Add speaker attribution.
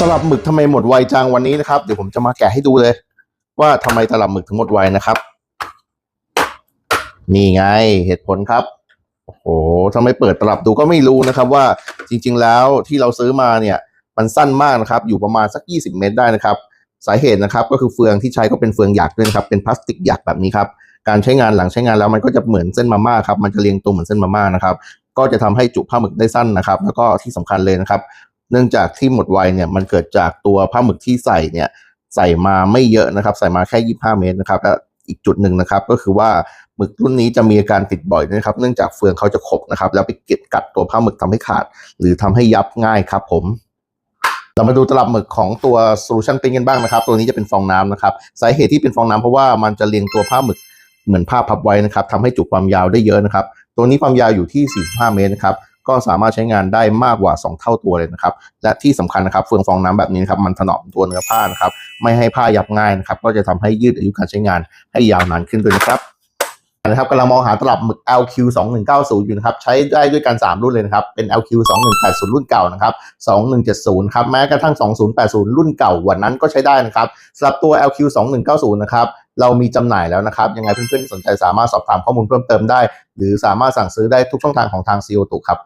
Speaker 1: ตลับหมึกทำไมหมดไวจังวันนี้นะครับ เดี๋ยวผมจะมาแกะให้ดูเลย ว่าทำไมตลับหมึกถึงหมดไวนะครับ นี่ไงเหตุผลครับโอ้โหทำไมเปิดตลับดูก็ไม่รู้นะครับ ว่าจริง ๆ แล้วที่เราซื้อมาเนี่ย มันสั้นมากนะครับ อยู่ประมาณสัก 20 เมตรได้นะครับ สาเหตุนะครับ ก็คือเฟืองที่ใช้ก็เป็นเฟืองหยักด้วยนะครับเป็นพลาสติกหยักแบบนี้ครับการใช้งานหลังใช้งานแล้วมันก็จะเหมือนเส้นมาม่าครับมันจะเรียงตัวเหมือนเส้นมาม่านะครับก็จะทำให้จุผ้าหมึกได้สั้นนะครับ แล้วก็ที่สำคัญเลยนะครับ เนื่องจากที่หมดไวเนี่ยมันเกิดจากตัวผ้าหมึกที่ใส่เนี่ยใส่มาไม่เยอะนะครับ ใส่มาแค่ 25 เมตรนะครับและอีกจุดหนึ่งนะครับ ก็คือว่าหมึกรุ่นนี้จะมีอาการติดบ่อยนะครับ เนื่องจากเฟืองเขาจะขบนะครับ แล้วไปเก็บกัดตัวผ้าหมึกทำให้ขาด หรือทำให้ยับง่ายครับผมเรามาดูตลับหมึกของตัว Solution Print กันบ้างนะครับ ตัวนี้จะเป็นฟองน้ำนะครับสาเหตุที่เป็นฟองน้ำเพราะว่ามันจะเรียงตัวผ้าหมึกเหมือนผ้าพับไว้นะครับทำให้จุความยาวได้เยอะนะครับ ตัวนี้ความยาวอยู่ที่ 45 เมตรนะครับ ก็สามารถใช้งานได้มากกว่า 2 เท่าตัวเลยนะครับ และที่สำคัญนะครับเฟืองฟองน้ำแบบนี้นะครับมันถนอมตัวเนื้อผ้านะครับไม่ให้ผ้ายับง่ายนะครับก็จะทำให้ยืดอายุการใช้งานให้ยาวนานขึ้นด้วยนะครับนะครับกำลังมองหาตลับหมึก LQ 2190อยู่นะครับ ใช้ได้ด้วยกัน 3 รุ่นเลยนะครับ เป็น LQ 2180 รุ่นเก่านะครับ 2170 ครับ แม้กระทั่ง 2080 รุ่นเก่าวันนั้นก็ใช้ได้นะครับสำหรับตัว LQ 2190 นะครับ เรามีจำหน่ายแล้วนะครับ ยังไงเพื่อนๆสนใจสามารถสอบถามข้อมูลเพิ่มเติมได้ หรือสามารถสั่งซื้อได้ทุกช่องทางของทาง CO ตุครับ